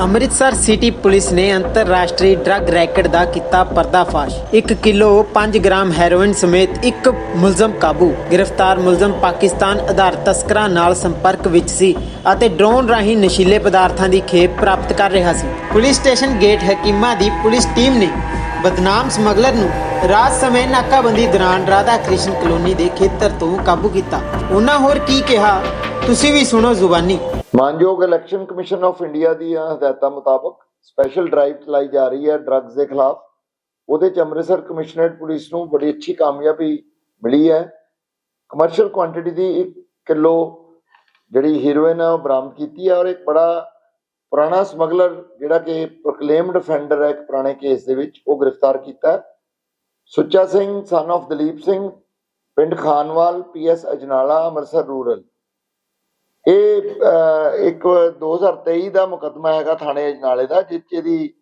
Amritsar city police ਨੇ ਅੰਤਰਰਾਸ਼ਟਰੀ drug racket ਦਾ ਕੀਤਾ ਪਰਦਾਫਾਸ਼। 1 ਕਿਲੋ 5 ਗ੍ਰਾਮ ਹੈਰੋਇਨ ਸਮੇਤ ਇੱਕ ਮੁਲਜ਼ਮ ਕਾਬੂ। ਗ੍ਰਿਫਤਾਰ ਮੁਲਜ਼ਮ ਪਾਕਿਸਤਾਨ ਆਧਾਰ ਤਸਕਰਾਂ ਨਾਲ ਸੰਪਰਕ ਵਿੱਚ ਸੀ ਅਤੇ ਡਰੋਨ ਰਾਹੀਂ ਨਸ਼ੀਲੇ ਪਦਾਰਥਾਂ ਦੀ ਖੇਪ ਪ੍ਰਾਪਤ ਕਰ ਰਿਹਾ ਸੀ। ਪੁਲਿਸ ਸਟੇਸ਼ਨ ਗੇਟ ਹਕੀਮਾ ਦੀ ਪੁਲਿਸ ਟੀਮ ਨੇ ਬਦਨਾਮ ਸਮਗਲਰ ਨੂੰ ਰਾਤ ਸਮੇਂ ਨਾਕਾਬੰਦੀ ਦੌਰਾਨ ਰਾਧਾ ਕ੍ਰਿਸ਼ਨ ਕਲੋਨੀ ਦੇ ਖੇਤਰ ਤੋਂ ਕਾਬੂ ਕੀਤਾ। ਉਹਨਾਂ ਹੋਰ ਕੀ ਕਿਹਾ? ਤੁਸੀਂ ਵੀ ਸੁਣੋ ਜ਼ੁਬਾਨੀ। ਮਾਨਯੋਗ ਇਲੈਕਸ਼ਨ ਕਮਿਸ਼ਨ ਆਫ ਇੰਡੀਆ ਦੀਆਂ ਹਦਾਇਤਾਂ ਮੁਤਾਬਕ ਸਪੈਸ਼ਲ ਡਰਾਈਵ ਚਲਾਈ ਜਾ ਰਹੀ ਹੈ ਡਰੱਗਸ ਦੇ ਖਿਲਾਫ। ਉਹਦੇ ਚ ਅੰਮ੍ਰਿਤਸਰ ਕਮਿਸ਼ਨਰੇਟ ਪੁਲਿਸ ਨੂੰ ਬੜੀ ਅੱਛੀ ਕਾਮਯਾਬੀ ਮਿਲੀ ਹੈ। ਕਮਰਸ਼ੀਅਲ ਕੁਆਂਟੀਟੀ ਦੀ 1 ਕਿਲੋ ਜਿਹੜੀ ਹੀਰੋਇਨ ਹੈ ਉਹ ਬਰਾਮਦ ਕੀਤੀ ਹੈ ਔਰ ਇੱਕ ਬੜਾ ਪੁਰਾਣਾ ਸਮਗਲਰ ਜਿਹੜਾ ਕਿ ਪ੍ਰੋਕਲੇਮਡ ਅਫੈਂਡਰ ਹੈ ਇੱਕ ਪੁਰਾਣੇ ਕੇਸ ਦੇ ਵਿੱਚ, ਉਹ ਗ੍ਰਿਫਤਾਰ ਕੀਤਾ ਸੁੱਚਾ ਸਿੰਘ ਸਨ ਆਫ ਦਲੀਪ ਸਿੰਘ, ਪਿੰਡ ਖਾਨਵਾਲ ਪੀਐਸ ਅਜਨਾਲਾ, ਅੰਮ੍ਰਿਤਸਰ ਰੂਰਲ ਇਹ ਅਹ, ਇੱਕ 2023 ਦਾ ਮੁਕੱਦਮਾ ਹੈਗਾ ਥਾਣੇ ਅਜਨਾਲੇ ਦਾ ਜਿਸ 'ਚ ਇਹਦੀ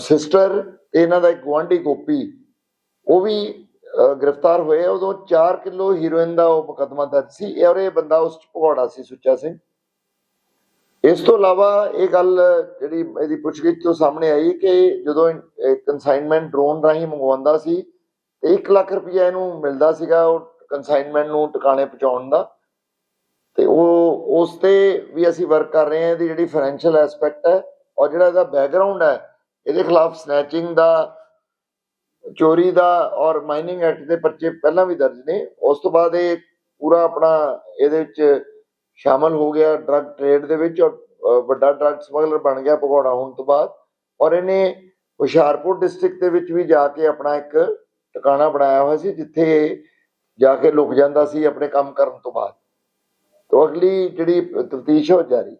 ਸਿਸਟਰ ਤੇ ਇਹਨਾਂ ਦਾ ਇੱਕ ਗੁਆਂਢੀ ਗੋਪੀ ਉਹ ਵੀ ਗ੍ਰਿਫਤਾਰ ਹੋਏ ਆ। ਉਦੋਂ 4 ਕਿਲੋ ਹੀਰੋਇਨ ਦਾ ਉਹ ਮੁਕੱਦਮਾ ਦਰਜ ਸੀ। ਔਰ ਇਹ ਬੰਦਾ ਉਸ 'ਚ ਭਗੌੜਾ ਸੀ ਸੁੱਚਾ ਸਿੰਘ। ਇਸ ਤੋਂ ਇਲਾਵਾ ਇਹ ਗੱਲ ਜਿਹੜੀ ਇਹਦੀ ਪੁੱਛਗਿੱਛ ਤੋਂ ਸਾਹਮਣੇ ਆਈ ਕਿ ਜਦੋਂ ਕਨਸਾਈਨਮੈਂਟ ਡਰੋਨ ਰਾਹੀਂ ਮੰਗਵਾਉਂਦਾ ਸੀ ਤੇ 1 ਲੱਖ ਰੁਪਇਆ ਇਹਨੂੰ ਮਿਲਦਾ ਸੀਗਾ ਉਹ ਕਨਸਾਈਨਮੈਂਟ ਨੂੰ ਟਿਕਾਣੇ ਪਹੁੰਚਾਉਣ ਦਾ। ਤੇ ਉਹ, ਉਸ ਤੇ ਵੀ ਅਸੀਂ ਵਰਕ ਕਰ ਰਹੇ ਹਾਂ, ਇਹਦੀ ਜਿਹੜੀ ਫਾਈਨੈਂਸ਼ੀਅਲ ਐਸਪੈਕਟ ਹੈ, ਔਰ ਜਿਹੜਾ ਇਹਦਾ ਬੈਕਗ੍ਰਾਉਂਡ ਹੈ, ਇਹਦੇ ਖਿਲਾਫ ਸਨੈਚਿੰਗ ਦਾ, ਚੋਰੀ ਦਾ ਔਰ ਮਾਈਨਿੰਗ ਐਕਟ ਦੇ ਪਰਚੇ ਪਹਿਲਾਂ ਵੀ ਦਰਜ ਨੇ। ਉਸ ਤੋਂ ਬਾਅਦ ਇਹ ਪੂਰਾ ਆਪਣਾ ਇਹਦੇ ਵਿੱਚ ਸ਼ਾਮਲ ਹੋ ਗਿਆ ਡਰੱਗ ਟ੍ਰੇਡ ਦੇ ਵਿੱਚ ਔਰ ਵੱਡਾ ਡਰੱਗ ਸਮਗਲਰ ਬਣ ਗਿਆ ਭਗੌੜਾ ਹੋਣ ਤੋਂ ਬਾਅਦ। ਔਰ ਇਹਨੇ ਹੁਸ਼ਿਆਰਪੁਰ ਡਿਸਟ੍ਰਿਕਟ ਦੇ ਵਿੱਚ ਵੀ ਜਾ ਕੇ ਆਪਣਾ ਇੱਕ ਟਿਕਾਣਾ ਬਣਾਇਆ ਹੋਇਆ ਸੀ, ਜਿੱਥੇ ਜਾ ਕੇ ਲੁਕ ਜਾਂਦਾ ਸੀ ਆਪਣੇ ਕੰਮ ਕਰਨ ਤੋਂ ਬਾਅਦ। ਤੋਂ ਅਗਲੀ ਜਿਹੜੀ ਤਫਤੀਸ਼ ਹੋ ਜਾਰੀ।